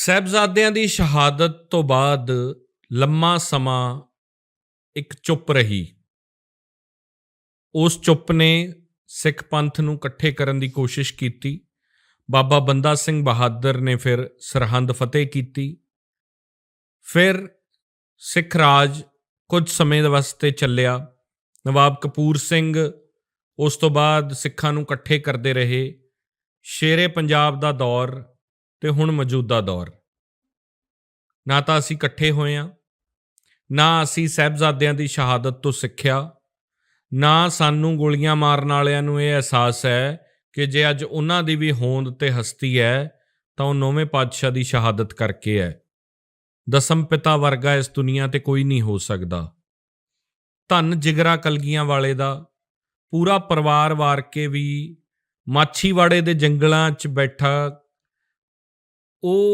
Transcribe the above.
ਸਾਹਿਬਜ਼ਾਦਿਆਂ ਦੀ ਸ਼ਹਾਦਤ ਤੋਂ ਬਾਅਦ ਲੰਮਾ ਸਮਾਂ ਇੱਕ ਚੁੱਪ ਰਹੀ। ਉਸ ਚੁੱਪ ਨੇ ਸਿੱਖ ਪੰਥ ਨੂੰ ਇਕੱਠੇ ਕਰਨ ਦੀ ਕੋਸ਼ਿਸ਼ ਕੀਤੀ। ਬਾਬਾ ਬੰਦਾ ਸਿੰਘ ਬਹਾਦਰ ਨੇ ਫਿਰ ਸਰਹੰਦ ਫਤਿਹ ਕੀਤੀ। ਫਿਰ ਸਿੱਖ ਰਾਜ ਕੁਝ ਸਮੇਂ ਦੇ ਵਾਸਤੇ ਚੱਲਿਆ। ਨਵਾਬ ਕਪੂਰ ਸਿੰਘ ਉਸ ਤੋਂ ਬਾਅਦ ਸਿੱਖਾਂ ਨੂੰ ਇਕੱਠੇ ਕਰਦੇ ਰਹੇ। ਸ਼ੇਰੇ ਪੰਜਾਬ ਦਾ ਦੌਰ ਤੇ ਹੁਣ ਮੌਜੂਦਾ ਦੌਰ। ਨਾ ਤਾਂ ਅਸੀਂ ਇਕੱਠੇ ਹੋਏ ਹਾਂ ਨਾ ਅਸੀਂ ਸਹਿਬਜ਼ਾਦਿਆਂ ਦੀ ਸ਼ਹਾਦਤ ਤੋਂ ਸਿੱਖਿਆ, ਨਾ ਸਾਨੂੰ ਗੋਲੀਆਂ ਮਾਰਨ ਵਾਲਿਆਂ ਨੂੰ ਇਹ ਅਹਿਸਾਸ ਹੈ ਕਿ ਜੇ ਅੱਜ ਉਹਨਾਂ ਦੀ ਵੀ ਹੋਂਦ ਤੇ ਹਸਤੀ ਹੈ, ਤਾਂ ਉਹ ਨੌਵੇਂ ਪਾਤਸ਼ਾਹ ਦੀ ਸ਼ਹਾਦਤ ਕਰਕੇ ਹੈ। ਦਸਮ ਪਿਤਾ ਵਰਗਾ ਇਸ ਦੁਨੀਆ ਤੇ ਕੋਈ ਨਹੀਂ ਹੋ ਸਕਦਾ। ਧੰਨ ਜਿਗਰਾ ਕਲਗੀਆਂ ਵਾਲੇ ਦਾ, ਪੂਰਾ ਪਰਿਵਾਰ ਵਾਰ ਕੇ ਵੀ ਮਾਛੀਵਾੜੇ ਦੇ ਜੰਗਲਾਂ 'ਚ ਬੈਠਾ ਉਹ